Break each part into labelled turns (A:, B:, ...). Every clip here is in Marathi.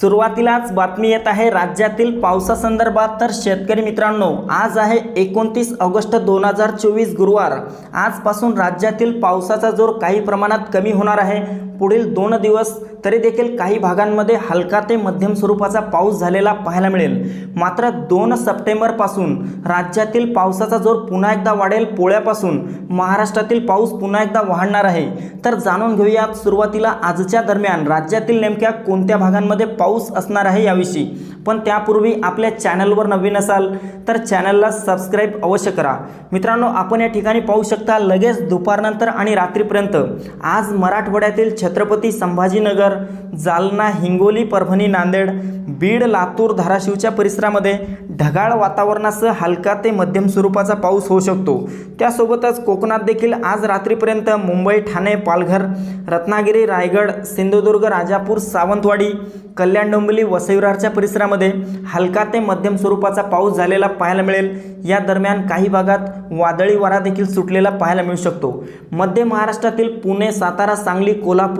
A: सुरुवातीलाच बातमी येत आहे राज्यातील पावसासंदर्भात तर शेतकरी मित्रांनो आज आहे एकोणतीस ऑगस्ट दोन हजार चोवीस गुरुवार. आजपासून राज्यातील पावसाचा जोर काही प्रमाणात कमी होणार आहे. पुढील दोन दिवस तरी देखील काही भागांमध्ये हलका ते मध्यम स्वरूपाचा पाऊस झालेला पाहायला मिळेल. मात्र दोन सप्टेंबरपासून राज्यातील पावसाचा जोर पुन्हा एकदा वाढेल पोळ्यापासून. महाराष्ट्रातील पाऊस पुन्हा एकदा वाढणार आहे. तर जाणून घेऊयात सुरुवातीला आजच्या दरम्यान राज्यातील नेमक्या कोणत्या भागांमध्ये पाऊस असणार आहे याविषयी. पण त्यापूर्वी आपल्या चॅनलवर नवीन असाल तर चॅनलला सबस्क्राईब अवश्य करा. मित्रांनो आपण या ठिकाणी पाहू शकता लगेच दुपारनंतर आणि रात्रीपर्यंत. आज मराठवाड्यातील छत्रपती संभाजीनगर जालना हिंगोली परभणी नांदेड बीड लातूर धाराशिवच्या परिसरामध्ये ढगाळ वातावरणासह हलका ते मध्यम स्वरूपाचा पाऊस होऊ शकतो. त्यासोबतच कोकणात देखील आज रात्रीपर्यंत मुंबई ठाणे पालघर रत्नागिरी रायगड सिंधुदुर्ग राजापूर सावंतवाडी कल्याण डोंबिवली वसईविरारच्या परिसरामध्ये हलका ते मध्यम स्वरूपाचा पाऊस झालेला पाहायला मिळेल. या दरम्यान काही भागात वादळी वारा देखील सुटलेला पाहायला मिळू शकतो. मध्य महाराष्ट्रातील पुणे सातारा सांगली कोल्हापूर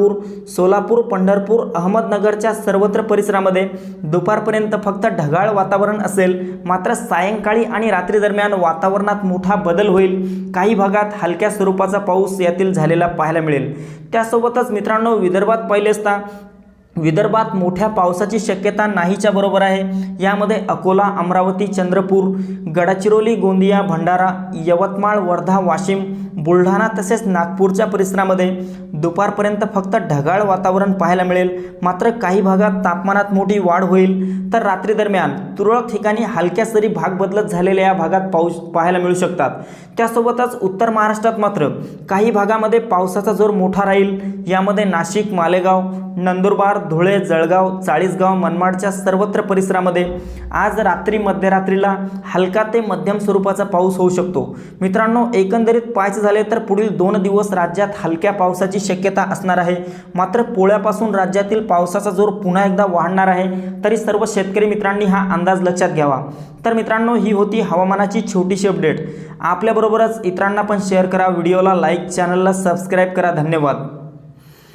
A: सोलापूर पंढरपूर अहमदनगरच्या सर्वत्र परिसरामध्ये दुपारपर्यंत फक्त ढगाळ वातावरण असेल. मात्र सायंकाळी आणि रात्री दरम्यान वातावरणात मोठा बदल होईल. काही भागात हलक्या स्वरूपाचा पाऊस यातील झालेला पाहायला मिळेल. त्यासोबतच मित्रांनो विदर्भात पाहिले असता विदर्भात मोठ्या पावसाची शक्यता नाहीच्या बरोबर आहे. यामध्ये अकोला अमरावती चंद्रपूर गडचिरोली गोंदिया भंडारा यवतमाळ वर्धा वाशिम बुलढाणा तसेच नागपूरच्या परिसरामध्ये दुपारपर्यंत फक्त ढगाळ वातावरण पाहायला मिळेल. मात्र काही भागात तापमानात मोठी वाढ होईल. तर रात्री दरम्यान तुरळक ठिकाणी हलक्या सरी भाग बदलत झालेल्या या भागात पाऊस पाहायला मिळू शकतात. त्यासोबतच उत्तर महाराष्ट्रात मात्र काही भागामध्ये पावसाचा जोर मोठा राहील. यामध्ये नाशिक मालेगाव नंदुरबार धुळे जळगाव चाळीसगाव मनमाडच्या सर्वत्र परिसरामध्ये आज रात्री मध्यरात्रीला हलका ते मध्यम स्वरूपाचा पाऊस होऊ शकतो. मित्रांनो एकंदरीत पाच झाले तर पुढील दोन दिवस राज्यात हलक्या पावसाची शक्यता असणार आहे. मात्र पोळ्यापासून राज्यातील पावसाचा जोर पुन्हा एकदा वाढणार आहे. तरी सर्व शेतकरी मित्रांनी हा अंदाज लक्षात घ्यावा. तर मित्रांनो ही होती हवामानाची छोटीशी अपडेट. आपल्याबरोबरच इतरांना पण शेअर करा. व्हिडिओला लाईक चॅनलला सबस्क्राईब करा. धन्यवाद.